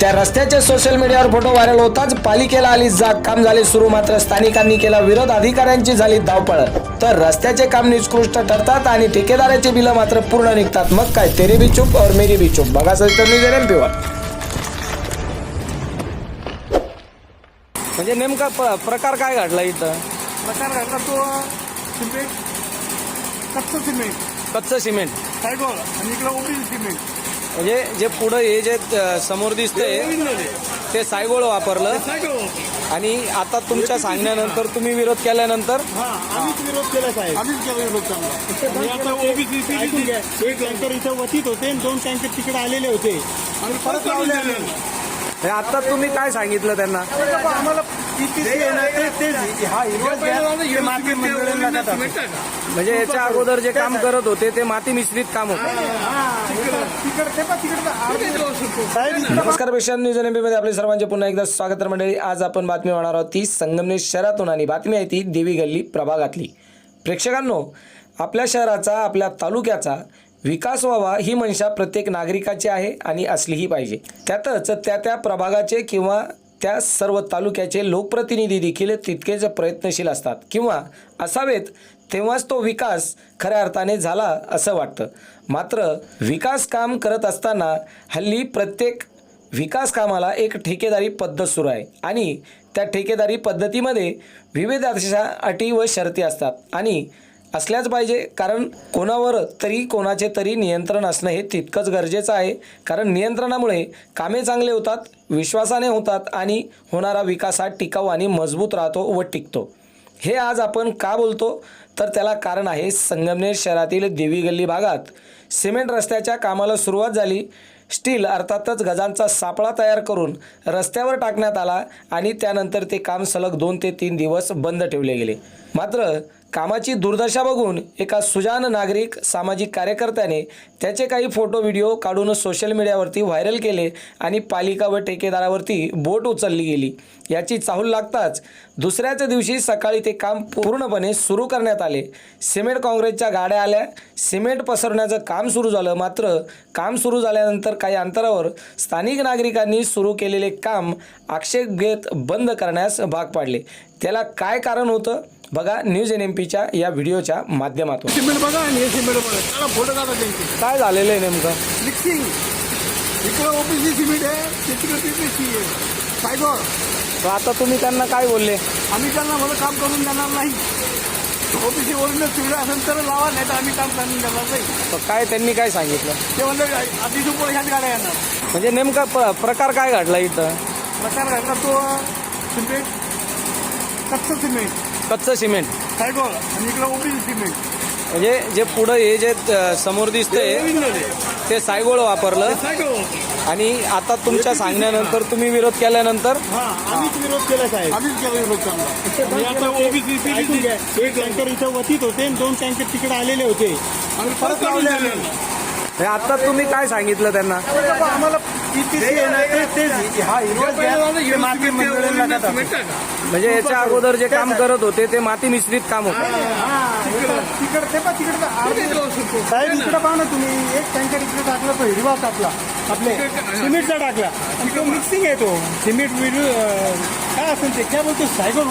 त्या रस्त्याचे सोशल मीडियावर फोटो व्हायरल होताच पालिकेला आली जाग. काम झाले सुरू मात्र स्थानिकांनी केला विरोध. अधिकाऱ्यांची झाली धावपळ. तर रस्त्याचे काम निष्कृष्ट ठरतात आणि ठेकेदाराचे बिलं मात्र पूर्ण निघतात. मग काय? तेरी बी चूप और मेरी बी चूप. बघा सविस्तर न्यूज एम म्हणजे नेमका प- प्रकार काय घडला इथं? प्रकार घडला तो सिमेंट. कच्चं सिमेंट. कच्चं सिमेंट. सायडोर आणि इकडे ओपील सिमेंट. म्हणजे जे पुढं हे जे समोर दिसतंय ते सायगोळ वापरलं. आणि आता तुमच्या सांगण्यानंतर तुम्ही विरोध केल्यानंतर? हा आम्हीच विरोध केला साहेब. आम्हीच केला विरोध चांगला. एक टँकर इथं वतीत होते आणि दोन टँकर तिकडे आलेले होते. आणि परत लावले आता तुम्ही काय सांगितलं त्यांना? आम्हाला हा. म्हणजे याच्या अगोदर जे काम करत होते ते माती मिश्रित काम होतं. नमस्कार पेशन न्यूजमध्ये आपले सर्वांचे पुन्हा एकदा स्वागत तर मंडळी. आज आपण बातमी होणार आहोत ती संगमनेर शहरातून आणि बातमी आहे ती देवी गल्ली प्रभागातली. प्रेक्षकांनो आपल्या शहराचा आपल्या तालुक्याचा विकास व्हावा ही मनशा प्रत्येक नागरिकाची आहे आणि असलीही पाहिजे. त्यातच त्या त्या प्रभागाचे किंवा त्या सर्व तालुक्याचे लोकप्रतिनिधी देखील तितकेच प्रयत्नशील असतात किंवा असावेत तेव्हाच तो विकास खऱ्या अर्थाने झाला असं वाटतं. मात्र विकास काम करत असताना हल्ली प्रत्येक विकास कामाला एक ठेकेदारी पद्धत सुरू आहे आणि त्या ठेकेदारी पद्धतीमध्ये विविध अशा अटी व शर्ती असतात आणि असल्याच पाहिजे. कारण कोणावर तरी कोणाचे तरी नियंत्रण असणं हे तितकंच गरजेचं आहे. कारण नियंत्रणामुळे कामे चांगले होतात विश्वासाने होतात आणि होणारा विकास हा टिकाऊ आणि मजबूत राहतो व टिकतो. हे आज आपण का बोलतो? तर त्याला कारण आहे संगमनेर शहरातील देवी गल्ली भागात. सिमेंट रस्त्याच्या कामाला सुरुवात झाली. स्टील अर्थातच गजांचा सापळा तयार करून रस्त्यावर टाकण्यात आला आणि त्यानंतर ते काम सलग दोन ते तीन दिवस बंद ठेवले गेले. मात्र कामाची दुर्दशा बघून एका सुजान नागरिक सामाजिक कार्यकर्त्याने त्याचे काही फोटो व्हिडिओ काढून सोशल मीडियावरती व्हायरल केले आणि पालिका व ठेकेदारावरती बोट उचलली गेली. याची चाहूल लागताच दुसऱ्याच दिवशी सकाळी ते काम पूर्णपणे सुरू करण्यात आले. सिमेंट काँग्रेसच्या गाड्या आल्या. सिमेंट पसरवण्याचं काम सुरू झालं. मात्र काम सुरू झाल्यानंतर काही अंतरावर स्थानिक नागरिकांनी सुरू केलेले काम आक्षेप घेत बंद करण्यास भाग पाडले. त्याला काय कारण होतं? बघा न्यूज एन एम पीच्या या व्हिडिओच्या माध्यमातून. सिमेंट बघा आणि हे सिमेंट बघा. त्याला फोटो काढा त्यांचे. काय झालेलं आहे नेमकं? मिक्सिंग इकडे ओबीसी सिमेंट आहे तिकडे पीपीसी आहे. तर आता तुम्ही त्यांना काय बोलले? आम्ही त्यांना मला काम करून देणार नाही. ओबीसी ओरिजिनल सिमेंट असेल तर लावा नाही तर आम्ही काम करून देणार नाही. तर काय त्यांनी काय सांगितलं? ते आधी दुपार ह्याच गाड्या येणार. म्हणजे नेमका प- प्रकार काय घडला इथं? प्रकार घडला तो सिमेंट. कच्चं सिमेंट. कच्चं सिमेंट. आणि इकडे सिमेंट. म्हणजे जे पुढं हे जे अ, समोर दिसतंय ते सायगोळ वापरलं. आणि आता तुमच्या सांगण्यानंतर तुम्ही विरोध केल्यानंतर? हा आम्हीच विरोध केला साहेब. आम्हीच केला विरोध चांगला आणि आता ओबीसी ऐकून घ्या. एक टँकर इथं वतीत होते आणि दोन टँकर तिकडे आलेले होते. आणि परत लावले. आम्ही. हे आता तुम्ही काय सांगितलं त्यांना? आम्हाला हा. म्हणजे याच्या अगोदर जे काम करत होते ते माती मिश्रित काम होतं. हा, साहेब इकडे पहा ना तुम्ही. एक टँकर इकडे टाकला तो हिरवा टाकला. आपले सिमेंटचा टाकला. आणि तो मिक्सिंग आहे तो. सिमेंट काय असेल ते? काय बोलतो? सायगोर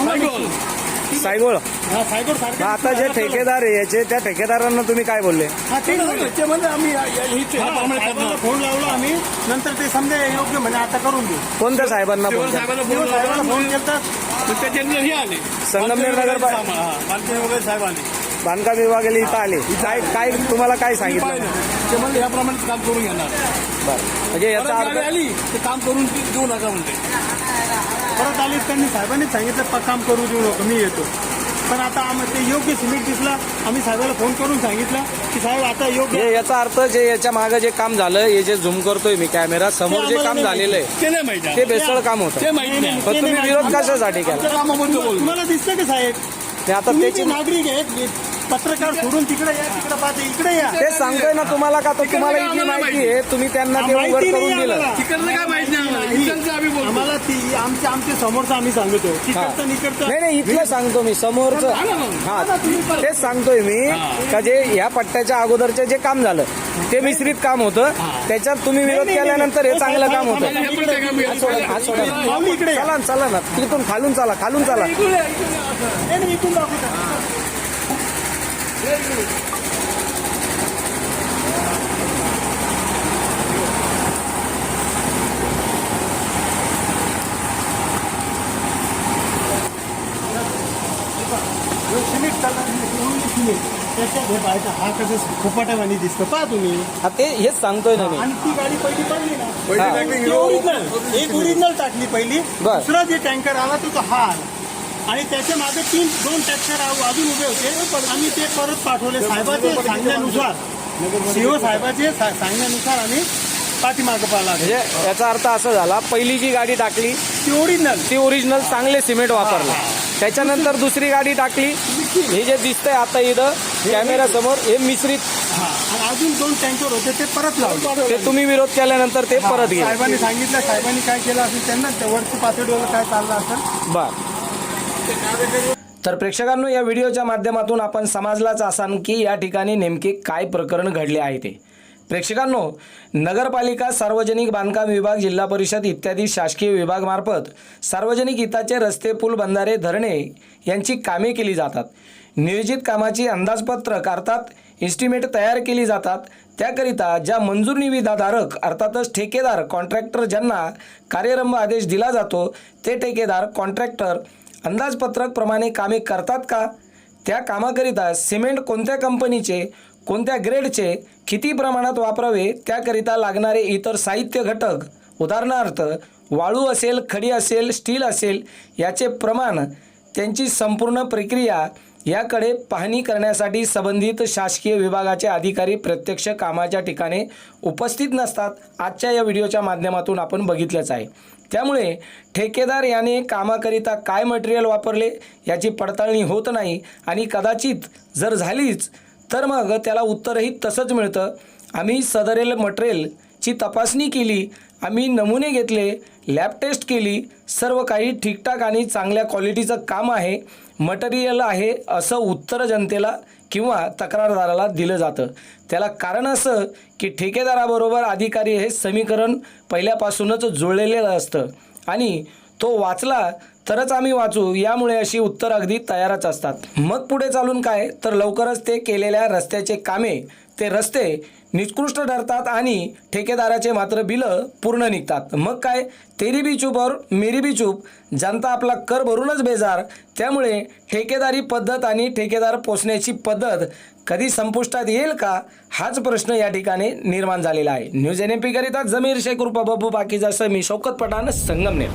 सायगोळ हा सारखं आता जे ठेकेदार आहे याचे त्या ठेकेदारांना तुम्ही काय बोलले? हा ते ते म्हणजे आम्ही साहेबांना फोन लावला आम्ही. नंतर ते समजा योग्य म्हणजे आता करून देऊ. कोणत्या साहेबांना साहेबांना फोन केला त्याच्यानंतर हे आले. संगमनेर नगर पा- बांधकाम वगैरे साहेब आले. बांधकाम विभागाला इथं आले. काय काय तुम्हाला काय सांगितलं? ते म्हणजे याप्रमाणे काम करून घेणार. म्हणजे परत याचा गाडी अर्थ आली ते काम करून ती देऊ नका म्हणते परत आली त्यांनी साहेबांनी सांगितलं "प- काम करू देऊ नको मी येतो. पण आता आम्ही ते योग्य सिमेंट दिसला. आम्ही साहेबाला फोन करून सांगितलं की साहेब आता योग्य हे याचा अर्थ जे याच्या मागे जे काम झालं हे जे झूम करतोय मी कॅमेरा समोर जे काम झालेलं आहे ते नाही माहिती ते बेसळ काम होतं. ते माहिती नाही. पण तुम्ही विरोध कशासाठी केला? कामाबद्दल तुम्हाला दिसतं का साहेब? ते आता तुम्ही त्याची नागरिक आहे एक पत्रकार सोडून तिकडे या तिकडे पाहते इकडे या. ते सांगतोय ना तुम्हाला का? तर तुम्हाला इथली माहिती आहे. तुम्ही त्यांना ते उघड माहिती करून नाही दिलं. आम्हाला. तिकडलं काय माहिती नाही आम्हाला. इकडचं आम्ही बोलतो. आम्हाला ती आमचे आमचे समोरचं आम्ही सांगतो. तिकडचं नाही नाही इथलं सांगतो मी. समोरचं हा. तेच सांगतोय मी का जे ह्या पट्ट्याच्या अगोदरचे जे काम झालं ते मिश्रित काम होतं. त्याच्यात तुम्ही विरोध नाही, नाही, केल्यानंतर हे नाही. चांगलं काम होतं. थांबा, हे पण ते काम हात सोडा, हात सोडा. माऊली इकडे या. चला ना, चला ना. तिथून खालून चला. खालून चला नाही, नाही, इथून दाखवतो. हे सिमेंट चालणार नाही, only सिमेंट. त्याच्यात हे पाहायचं हा कसं फुफाट्यावानी दिसतं पहा तुम्ही हा ते हेच सांगतोय ना मी. आणि ती गाडी पहिली पडली ना. ओरिजिनल एक ओरिजिनल टाकली पहिली. दुसरा जे टँकर आला तो तो हा आला आणि त्याच्यामागे तीन दोन टँकर अजून उभे होते. आम्ही ते परत पाठवले. साहेबाचे सांगण्यानुसार. सीओ साहेबाचे सांगण्यानुसार आम्ही पाठीमागं पाहिला म्हणजे याचा अर्थ असा झाला पहिली जी गाडी टाकली ती ओरिजिनल ती ओरिजिनल चांगले सिमेंट वापरलं. त्याच्यानंतर दुसरी गाडी टाकली. हे जे दिसतंय आता इथं कॅमेरा समोर हे मिश्रित. अजून दोन टँकर होते ते परत लावले. ते तुम्ही विरोध केल्यानंतर ते परत गेले. साहेबांनी सांगितलं साहेबांनी काय केलं असेल त्यांना त्या वरची पातळीवर काय चाललं असेल. बर. तर प्रेक्षकांनो या व्हिडिओच्या माध्यमातून आपण समजलाच असाल की या ठिकाणी नेमके काय प्रकरण घडले आहे ते. प्रेक्षकांनो नगरपालिका सार्वजनिक बांधकाम विभाग जिल्हा परिषद इत्यादी शासकीय विभागमार्फत सार्वजनिक हिताचे रस्ते पूल बंधारे धरणे यांची कामे केली जातात. नियोजित कामाची अंदाजपत्रक अर्थात इस्टिमेट तयार केली जातात. त्याकरिता ज्या मंजूर निविदाधारक अर्थातच ठेकेदार कॉन्ट्रॅक्टर ज्यांना कार्यरंभ आदेश दिला जातो ते ठेकेदार कॉन्ट्रॅक्टर अंदाजपत्रक प्रमाणे कामे करतात का? त्या कामाकरिता सिमेंट कोणत्या कंपनीचे कोणत्या ग्रेडचे किती प्रमाणात वापरावे त्याकरिता लागणारे इतर साहित्य घटक उदाहरणार्थ वाळू असेल खडी असेल स्टील असेल याचे प्रमाण त्यांची संपूर्ण प्रक्रिया याकडे पाहणी करण्यासाठी संबंधित शासकीय विभागाचे अधिकारी प्रत्यक्ष कामाच्या ठिकाणी उपस्थित नसतात. आजच्या या व्हिडिओच्या माध्यमातून आपण बघितलंच आहे. त्यामुळे ठेकेदार याने कामाकरिता काय मटेरियल वापरले याची पडताळणी होत नाही आणि कदाचित जर झालीच तर मग त्याला उत्तरही तसंच मिळतं. आम्ही सदरेल मटेरियलची तपासणी केली आम्ही नमुने घेतले लॅब टेस्ट केली सर्व काही ठीकठाक आणि चांगल्या क्वालिटीचं काम आहे मटेरियल आहे असं उत्तर जनतेला किंवा तक्रारदाराला दिलं जातं. त्याला कारण असं की ठेकेदाराबरोबर अधिकारी हे समीकरण पहिल्यापासूनच जुळलेलं असतं. आणि तो वाचला तरच आम्ही वाचू यामुळे अशी उत्तर अगदी तयारच असतात. मग पुढे चालून काय? तर लवकरच ते केलेल्या रस्त्याचे कामे ते रस्ते निकृष्ट ठरतात आणि ठेकेदाराचे मात्र बिलं पूर्ण निघतात. मग काय? तेरी बी चूप और मेरी बी चूप. जनता आपला कर भरूनच बेजार. त्यामुळे ठेकेदारी पद्धत आणि ठेकेदार पोचण्याची पद्धत कधी संपुष्टात येईल का? हाच प्रश्न या ठिकाणी निर्माण झालेला आहे. न्यूज एन एम पीकरिता जमीर शेख रुपा बब्बू बाकीचा मी शौकत पठाण संगमनेर.